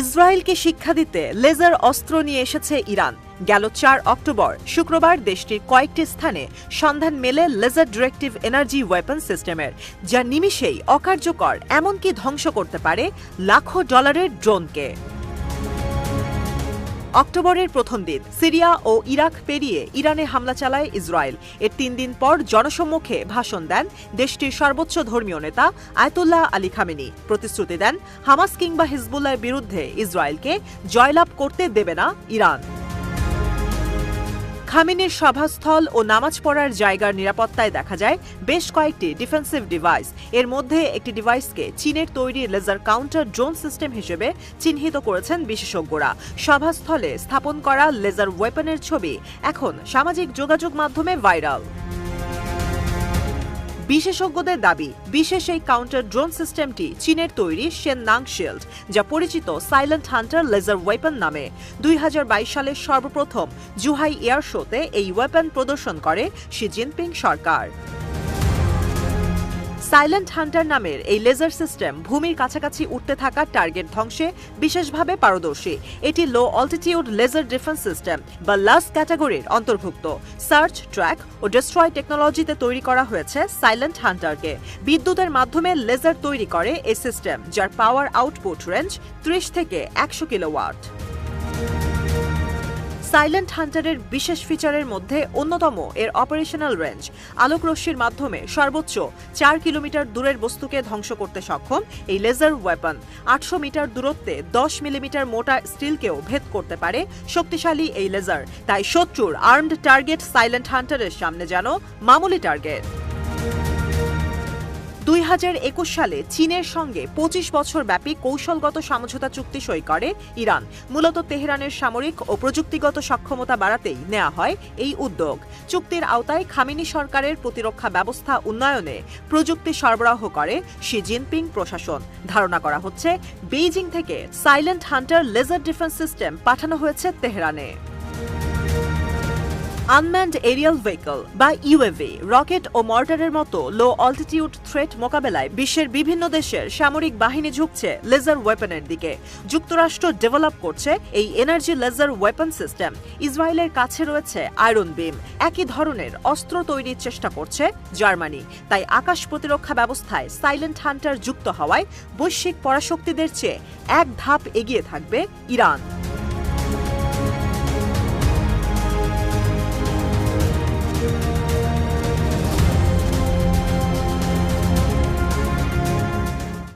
ইসরায়েলকে শিক্ষা দিতে লেজার অস্ত্র নিয়ে এসেছে ইরান। গেল চার অক্টোবর, শুক্রবার দেশটির কয়েকটি স্থানে সন্ধান মেলে লেজার ডিরেক্টিভ এনার্জি ওয়েপন সিস্টেমের, যা নিমিষেই অকার্যকর, এমনকি ধ্বংস করতে পারে লাখো ডলারের ড্রোনকে। অক্টোবরের প্রথম দিন, সিরিয়া ও ইরাক পেরিয়ে ইরানে হামলা চালায় ইসরায়েল। এর তিন দিন পর জনসম্মুখে ভাষণ দেন দেশটির সর্বোচ্চ ধর্মীয় নেতা আয়তুল্লাহ আলী খামেনি। প্রতিশ্রুতি দেন হামাস কিংবা হিজবুল্লাহ বিরুদ্ধে ইসরায়েলকে জয়লাভ করতে দেবে না ইরান। খামিনের সভাস্থল ও নামাজ পড়ার জায়গার নিরাপত্তায় দেখা যায় বেশ কয়েকটি ডিফেন্সিভ ডিভাইস। এর মধ্যে একটি ডিভাইসকে চীনের তৈরি লেজার কাউন্টার ড্রোন সিস্টেম হিসেবে চিহ্নিত করেছেন বিশেষজ্ঞরা। সভাস্থলে স্থাপন করা লেজার ওয়েপনের ছবি এখন সামাজিক যোগাযোগ মাধ্যমে ভাইরাল। বিশেষজ্ঞদের দাবি, বিশেষ এই কাউন্টার ড্রোন সিস্টেমটি চীনের তৈরি শেন শিল্ড যা পরিচিত সাইলেন্ট হান্টার লেজার ওয়েপন নামে। দুই সালে সর্বপ্রথম জুহাই এয়ার শোতে এই ওয়েপন প্রদর্শন করে শি জিনপিং সরকার। সাইলেন্ট হান্টার নামের এই লেজার সিস্টেম ভূমির কাছাকাছি উঠতে থাকা টার্গেট ধ্বংসে বিশেষভাবে পারদর্শী। এটি low altitude laser defence system বা লাস ক্যাটাগরির অন্তর্ভুক্ত। সার্চ ট্র্যাক ও ডিস্ট্রয় টেকনোলজিতে তৈরি করা হয়েছে সাইলেন্ট হান্টারকে। বিদ্যুতের মাধ্যমে লেজার তৈরি করে এই সিস্টেম যার পাওয়ার আউটপুট রেঞ্জ ত্রিশ থেকে একশো কিলোওয়াট সাইলেন্ট হান্টারের বিশেষ ফিচারের মধ্যে অন্যতম এর অপারেশনাল রেঞ্জ। আলোকরশ্মির মাধ্যমে সর্বোচ্চ চার কিলোমিটার দূরের বস্তুকে ধ্বংস করতে সক্ষম এই লেজার ওয়েপন। আটশো মিটার দূরত্বে দশ মিলিমিটার মোটা স্টিলকেও ভেদ করতে পারে শক্তিশালী এই লেজার। তাই শত্রুর আর্মড টার্গেট সাইলেন্ট হান্টারের সামনে যেন মামুলি টার্গেট। দুই হাজার একুশ সালে চীনের সঙ্গে পঁচিশ বছর ব্যাপী কৌশলগত সমঝোতা চুক্তি সই করে ইরান। মূলত তেহরানের সামরিক ও প্রযুক্তিগত সক্ষমতা বাড়াতেই নেওয়া হয় এই উদ্যোগ। চুক্তির আওতায় খামিনি সরকারের প্রতিরক্ষা ব্যবস্থা উন্নয়নে প্রযুক্তি সরবরাহ করে শি জিনপিং প্রশাসন। ধারণা করা হচ্ছে, বেইজিং থেকে silent hunter laser defence system পাঠানো হয়েছে তেহরানে। আনম্যান্ড এরিয়াল ভেহিকল বা ইউএভি রকেট ও মর্টারের মতো লো অল্টিটিউড থ্রেট মোকাবেলায় বিশ্বের বিভিন্ন দেশের সামরিক বাহিনী ঝুঁকছে লেজার ওয়েপনের দিকে। যুক্তরাষ্ট্র ডেভেলপ করছে এই এনার্জি লেজার ওয়েপন সিস্টেম ইসরায়েলের কাছে রয়েছে আয়রন বিম একই ধরনের অস্ত্র তৈরির চেষ্টা করছে জার্মানি। তাই আকাশ প্রতিরক্ষা ব্যবস্থায় সাইলেন্ট হান্টার যুক্ত হওয়ায় বৈশ্বিক পরাশক্তিদের চেয়ে এক ধাপ এগিয়ে থাকবে ইরান।